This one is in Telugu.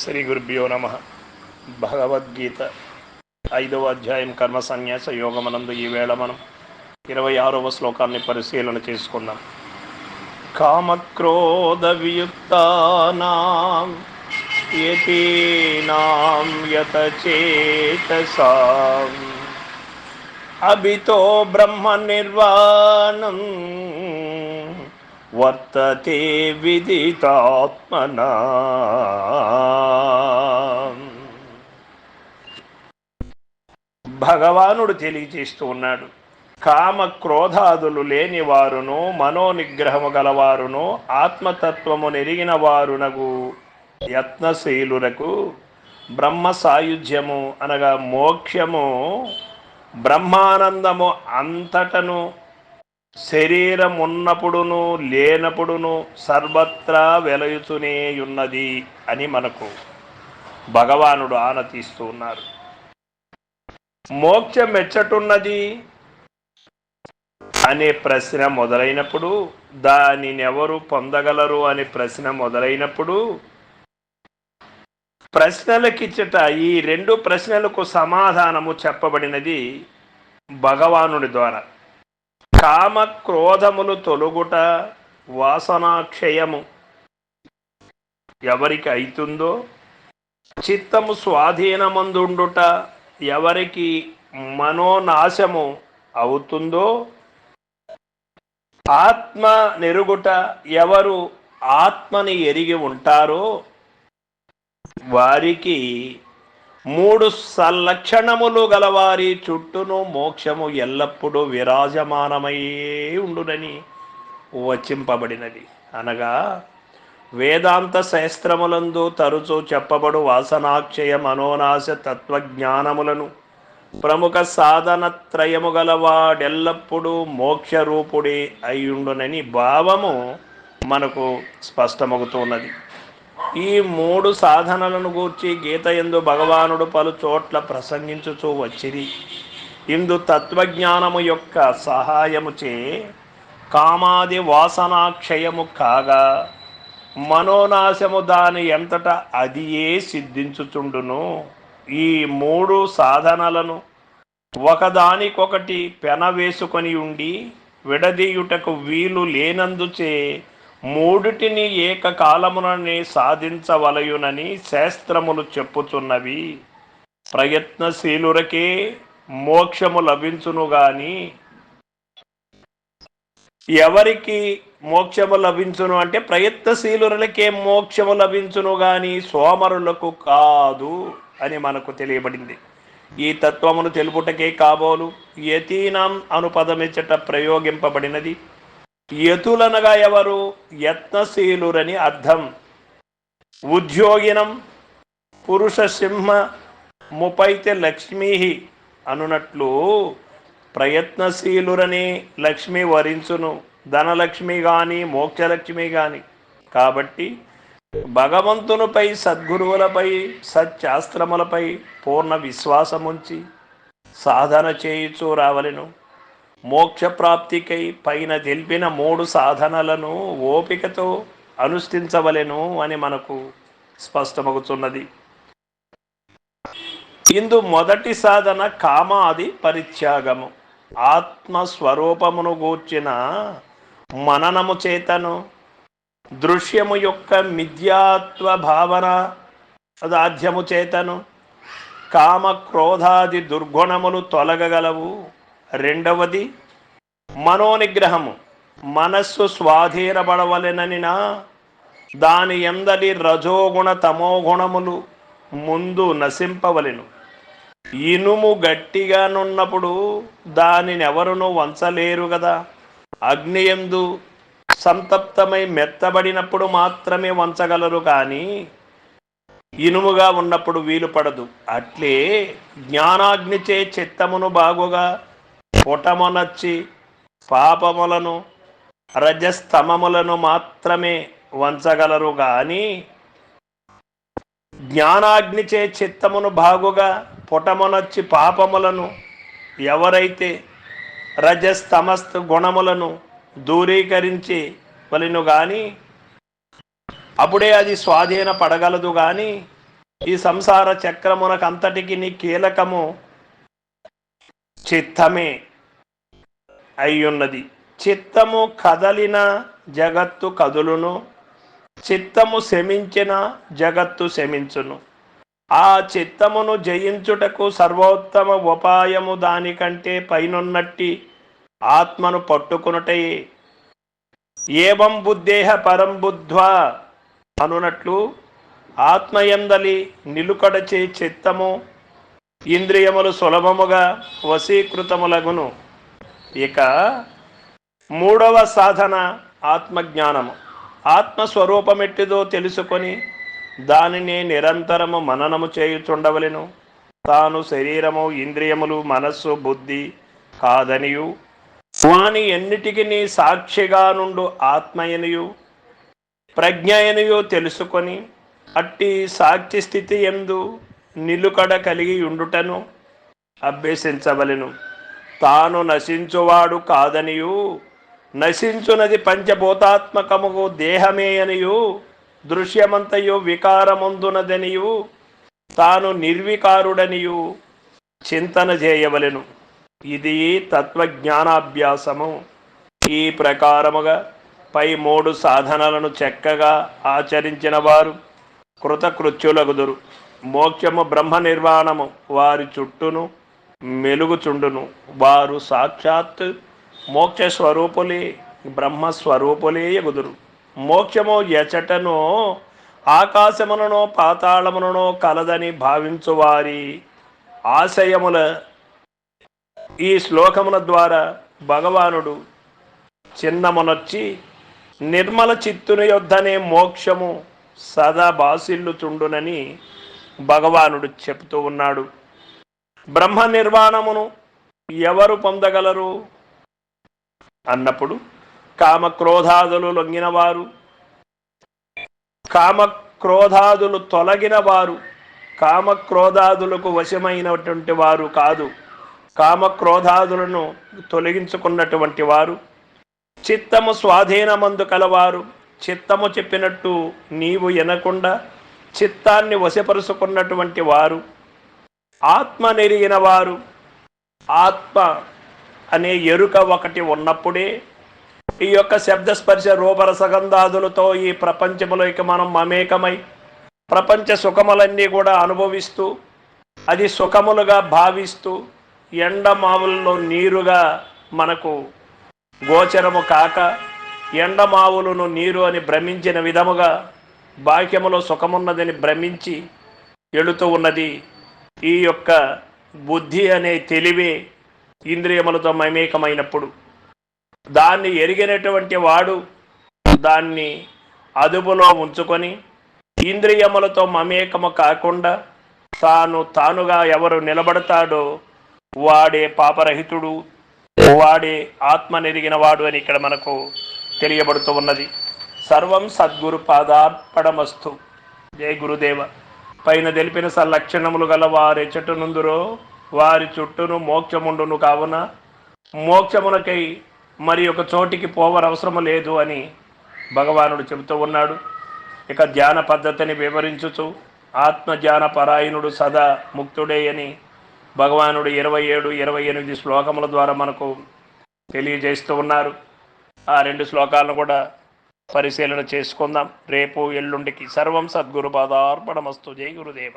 శ్రీ గురుభ్యో నమ. భగవద్గీత ఐదవ అధ్యాయం కర్మ సన్యాస యోగమనందు ఈవేళ మనం ఇరవై ఆరవ శ్లోకాన్ని పరిశీలన చేసుకుందాం. కామక్రోధ వియుక్తానాం యతీనాం యతచేతసాం అభితో బ్రహ్మ నిర్వాణం వర్తతే విదితాత్మన భగవానుడు తెలియచేస్తూ ఉన్నాడు కామ క్రోధాదులు లేని వారును మనోనిగ్రహము గలవారును ఆత్మతత్వము నెరిగిన వారునగు యత్నశీలులకు బ్రహ్మ సాయుధ్యము అనగా మోక్షము బ్రహ్మానందము అంతటను శరీరం ఉన్నప్పుడును లేనప్పుడును సర్వత్రా వెలయుతూనే ఉన్నది అని మనకు భగవానుడు ఆన తీస్తూ ఉన్నారు. మోక్షం ఎచ్చటున్నది అనే ప్రశ్న మొదలైనప్పుడు దానిని ఎవరు పొందగలరు అనే ప్రశ్న మొదలైనప్పుడు ప్రశ్నలకిచ్చట ఈ రెండు ప్రశ్నలకు సమాధానము చెప్పబడినది భగవానుడి ద్వారా. కామ క్రోధములు తొలుగుట వాసనాక్షయము. ఎవరికి అవుతుందో చిత్తము స్వాధీనమందుండుట ఎవరికి మనోనాశము అవుతుందో ఆత్మ నెరుగుట ఎవరు ఆత్మని ఎరిగి ఉంటారో వారికి మూడు సలక్షణములు గలవారి చుట్టూను మోక్షము ఎల్లప్పుడూ విరాజమానమయ్యే ఉండునని వచింపబడినది. అనగా వేదాంత శాస్త్రములందు తరచూ చెప్పబడు వాసనాక్షయ మనోనాశ తత్వజ్ఞానములను ప్రముఖ సాధన త్రయము గలవాడెల్లప్పుడూ మోక్షరూపుడే అయ్యుండునని భావము మనకు స్పష్టమవుతున్నది ఈ మూడు సాధనలను గూర్చి గీత ఎందు భగవానుడు పలు చోట్ల ప్రసంగించుచూ వచ్చిరి. ఇందు తత్వజ్ఞానము యొక్క సహాయముచే కామాది వాసనాక్షయము కాగా మనోనాశము దాని ఎంతట అదియే సిద్ధించుచుండును. ఈ మూడు సాధనలను ఒకదానికొకటి పెన వేసుకొని ఉండి విడదీయుటకు వీలు లేనందుచే మూడిటిని ఏకకాలమునని సాధించవలయునని శాస్త్రములు చెప్పుచున్నవి. ప్రయత్నశీలురకే మోక్షము లభించును గాని ఎవరికి మోక్షము లభించును అంటే ప్రయత్నశీలులకే మోక్షము లభించును గాని సోమరులకు కాదు అని మనకు తెలియబడింది. ఈ తత్వమును తెలుపుటకే కాబోలు యతీనాం అనుపదమిచ్చట ప్రయోగింపబడినది. యతులనగా ఎవరు? యత్నశీలురని అర్థం. ఉద్యోగినం పురుష సింహ ముపైతే లక్ష్మీ అనునట్లు ప్రయత్నశీలురని లక్ష్మి వరించును. ధనలక్ష్మి కానీ మోక్షలక్ష్మి కానీ కాబట్టి భగవంతునిపై సద్గురువులపై సత్శాస్త్రములపై పూర్ణ విశ్వాసముంచి సాధన చేయుచూ రావలను. మోక్షప్రాప్తికై పైన తెలిపిన మూడు సాధనలను ఓపికతో అనుష్ఠించవలెను అని మనకు స్పష్టమవుతున్నది ఇందు మొదటి సాధన కామాది పరిత్యాగము. ఆత్మస్వరూపమును గూర్చిన మననము చేతను. దృశ్యము యొక్క మిథ్యాత్వ భావన దాధ్యము చేతను. కామ క్రోధాది దుర్గుణములు తొలగగలవు. రెండవది మనోనిగ్రహము. మనస్సు స్వాధీనపడవలెననినా దాని ఎందలి రజోగుణ తమోగుణములు ముందు నశింపవలెను. ఇనుము గట్టిగానున్నప్పుడు దానిని ఎవరునూ వంచలేరు కదా అగ్నియందు సంతప్తమై మెత్తబడినప్పుడు మాత్రమే వంచగలరు కానీ ఇనుముగా ఉన్నప్పుడు వీలు పడదు అట్లే జ్ఞానాగ్నిచే చిత్తమును బాగుగా పుటమునొచ్చి పాపములను రజస్తమములను మాత్రమే వంచగలరు కానీ జ్ఞానాగ్నిచే చిత్తమును బాగుగా పుటమునొచ్చి పాపములను ఎవరైతే రజస్తమస్త గుణములను దూరీకరించి వలను కానీ అప్పుడే అది స్వాధీన పడగలదు కానీ ఈ సంసార చక్రమునకు అంతటికి నీ కీలకము చిత్తమే. అయ్యున్నది. చిత్తము కదలిన జగత్తు కదులును చిత్తము శమించిన జగత్తు శమించును. ఆ చిత్తమును జయించుటకు సర్వోత్తమ ఉపాయము దానికంటే పైనున్నట్టి ఆత్మను పట్టుకునుటయే. ఏవం బుద్ధేహ పరం బుద్ధ్వా అనునట్లు ఆత్మయందలి నిలుకడచే చిత్తము ఇంద్రియములు సులభముగా వశీకృతములగును. ఇక మూడవ సాధన ఆత్మజ్ఞానము. ఆత్మస్వరూపమెట్టిదో తెలుసుకొని దానిని నిరంతరము మననము చేయుచుండవలెను. తాను శరీరము ఇంద్రియములు మనస్సు బుద్ధి కాదనియు. వాని ఎన్నిటికి నీ సాక్షిగా నుండు ఆత్మయనియు. ప్రజ్ఞయనియు తెలుసుకొని అట్టి సాక్షి స్థితి ఎందు నిలుకడ కలిగి ఉండుటను అభ్యసించవలెను. తాను నశించువాడు కాదనియు. నశించునది పంచభూతాత్మకముగు దేహమే అనియు దృశ్యమంతయు వికారముందునదనియు. తాను నిర్వికారుడనియు. చింతన చేయవలెను. ఇది తత్వజ్ఞానాభ్యాసము. ఈ ప్రకారముగా పై మూడు సాధనలను చక్కగా ఆచరించిన వారు కృతకృత్యులగుదురు. మోక్షము బ్రహ్మ నిర్వాణము వారి చుట్టూను మెలుగుచుండును. వారు సాక్షాత్ మోక్ష స్వరూపులే బ్రహ్మస్వరూపులే ఎగుదురు. మోక్షము ఎచటను ఆకాశముననో పాతాళముననో కలదని భావించువారి ఆశయముల ఈ శ్లోకముల ద్వారా భగవానుడు చిన్నమునొచ్చి నిర్మల చిత్తుని యొద్దనే మోక్షము సదా బాసిల్లుచుండునని భగవానుడు చెబుతూ ఉన్నాడు. బ్రహ్మ నిర్వాణమును ఎవరు పొందగలరు? అన్నప్పుడు కామక్రోధాదులు లొంగినవారు కామక్రోధాదులు తొలగిన వారు కామక్రోధాదులకు వశమైనటువంటి వారు కాదు. కామక్రోధాదులను తొలగించుకున్నటువంటి వారు చిత్తము స్వాధీనమందు కలవారు. చిత్తము చెప్పినట్టు నీవు ఎనకుండా చిత్తాన్ని వశపరుచుకున్నటువంటి వారు. ఆత్మ నెరిగిన వారు ఆత్మ అనే ఎరుక ఒకటి ఉన్నప్పుడే ఈ యొక్క శబ్దస్పర్శ రూపరసగంధాదులతో ఈ ప్రపంచంలోకి మనం మమేకమై ప్రపంచ సుఖములన్నీ కూడా అనుభవిస్తూ అది సుఖములుగా భావిస్తూ ఎండమావుల్లో నీరుగా మనకు గోచరము కాక ఎండమావులను నీరు అని భ్రమించిన విధముగా బాహ్యములో సుఖమున్నదని భ్రమించి ఎళుతూ ఉన్నది ఈ యొక్క బుద్ధి అనే తెలివే ఇంద్రియములతో మమేకమైనప్పుడు దాన్ని ఎరిగినటువంటి వాడు దాన్ని అదుపులో ఉంచుకొని ఇంద్రియములతో మమేకము కాకుండా తాను తానుగా ఎవరు నిలబడతాడో వాడే పాపరహితుడు వాడే ఆత్మ నెరిగిన వాడు అని ఇక్కడ మనకు తెలియబడుతూ ఉన్నది. సర్వం సద్గురు పాదార్పణమస్తు. జయ గురుదేవ. పైన తెలిపిన సల్లక్షణములు గల వారి నుందురో వారి చుట్టూను మోక్షముండును కావున మోక్షమునకై మరి ఒక చోటికి పోవరవసరము లేదు అని భగవానుడు చెబుతూ ఉన్నాడు. ఇక ధ్యాన పద్ధతిని వివరించుచు ఆత్మజ్ఞాన పరాయణుడు సదా ముక్తుడే అని భగవానుడు ఇరవై ఏడు ఇరవై ఎనిమిది శ్లోకముల ద్వారా మనకు తెలియజేస్తూ ఉన్నారు. ఆ రెండు శ్లోకాలను కూడా పరిశీలన చేసుకుందాం. రేపు ఎల్లుండికి సర్వం సద్గురు పాదార్పణమస్తు. జై గురుదేవ.